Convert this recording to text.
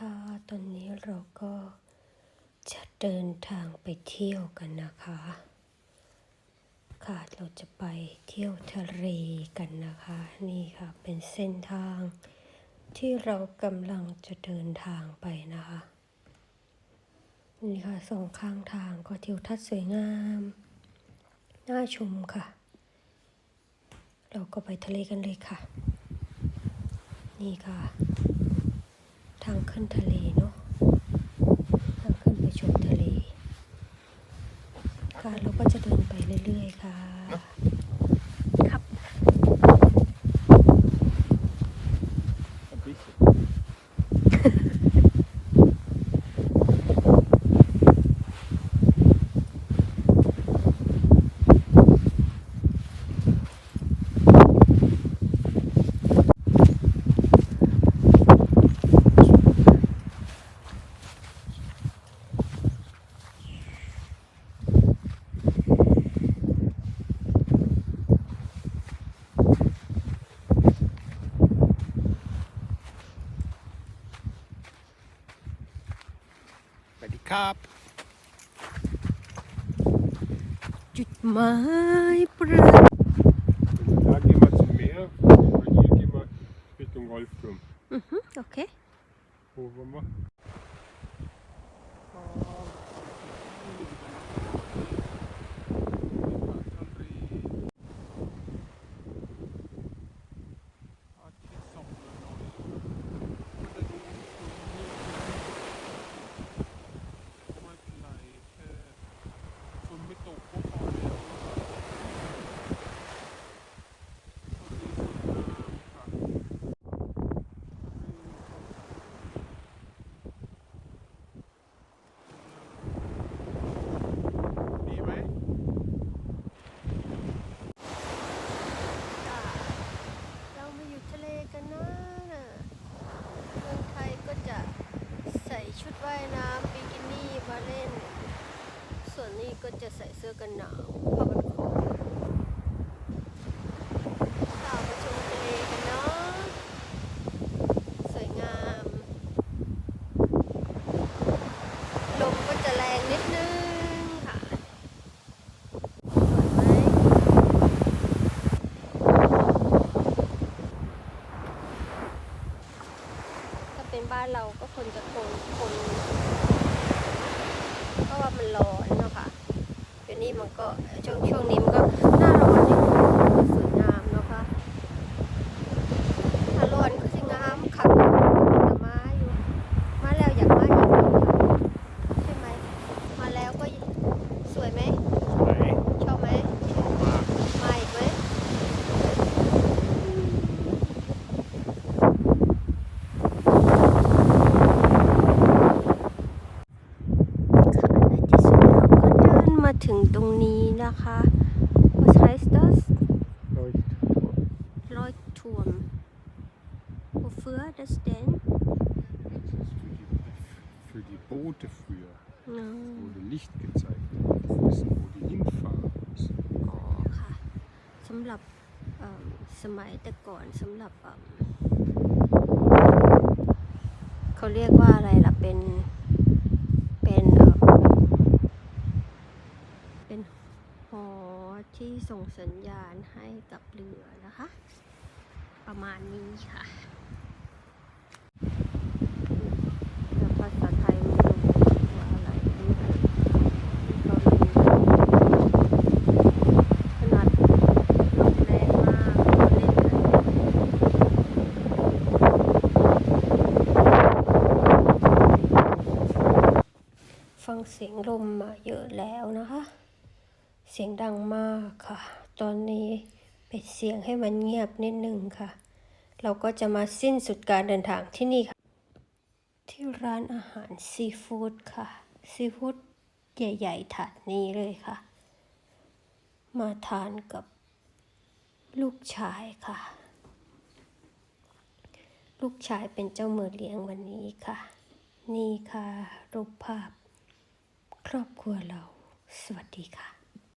ค่ะ ตอนนี้เราก็จะเดินทางไปเที่ยวกันนะคะ ค่ะ เราจะไปเที่ยวทะเลกันนะคะ นี่ค่ะ เป็นเส้นทางที่เรากำลังจะเดินทางไปนะคะ นี่ค่ะสองข้างทางก็ทิวทัศน์สวยงาม น่าชมค่ะ เราก็ไปทะเลกันเลยค่ะ นี่ค่ะางขึ้นทะเลเนาะทางขึ้นไปชมทะเล ค่ะเราก็จะเดินไปเรื่อยๆค่ะ ครับ จุดหมายปลาย Da gehen wir zum Meer und hier gehen wir Richtung Wolfturm. อือฮึโอเค Wo wollen wir? กินี่มาเล่น ส่วนนี้ก็จะใส่เสื้อกันหนาวผ้าบันคอค่ะมาชมทะเลกันเนาะ สวยงาม ลมก็จะแรงนิดนึงค่ะสวยไหมถ้าเป็นบ้านเราก็คนจะคงคน ราะว่ามันร้อนเนาะค่ะเดี๋ยวนี้มันก็ช่วงช่วงนี้มันก็หน้าร้อนอยู่ก็สวยงามเนาะค่ะถ้าร้อนก็สิงามขับกับม้าอยู่ มาแล้วอยากมาอีกใช่ไหม มาแล้วก็สวยไหม Zwei. ชอบไหม Mark. มาอีกไหมค่ะในที่สุดเราก็เดินมาถึง ตรงนี้นะคะ Was heißt das Leuchtturm. Leuchtturm Wofür das denn Für die Boote früher อ๋อ wurde Licht gezeigt, damit wir wissen, wo die hinfahren müssen. อ๋อค่ะสำหรับเอิ่มสมัยแต่ก่อนสำหรับเอิ่มเขาเรียกว่าอะไรล่ะเป็นเป็นเอิ่มเป็นหอ ที่ส่งสัญญาณให้กับเรือนะคะ ประมาณนี้ค่ะภาษาไทยไม่รู้ว่าอะไรนี่เราเรียนขนาดลมแรงมากก็เล่นกันฟังเสียงลมมาเยอะแล้วนะคะ เสียงดังมากค่ะ ตอนนี้ปิดเสียงให้มันเงียบนิดนึงค่ะ เราก็จะมาสิ้นสุดการเดินทางที่นี่ค่ะ ที่ร้านอาหารซีฟู้ดค่ะ ซีฟู้ดใหญ่ๆถาดนี้เลยค่ะ มาทานกับลูกชายค่ะ ลูกชายเป็นเจ้ามือเลี้ยงวันนี้ค่ะ นี่ค่ะ รูปภาพ ครอบครัวเรา สวัสดีค่ะ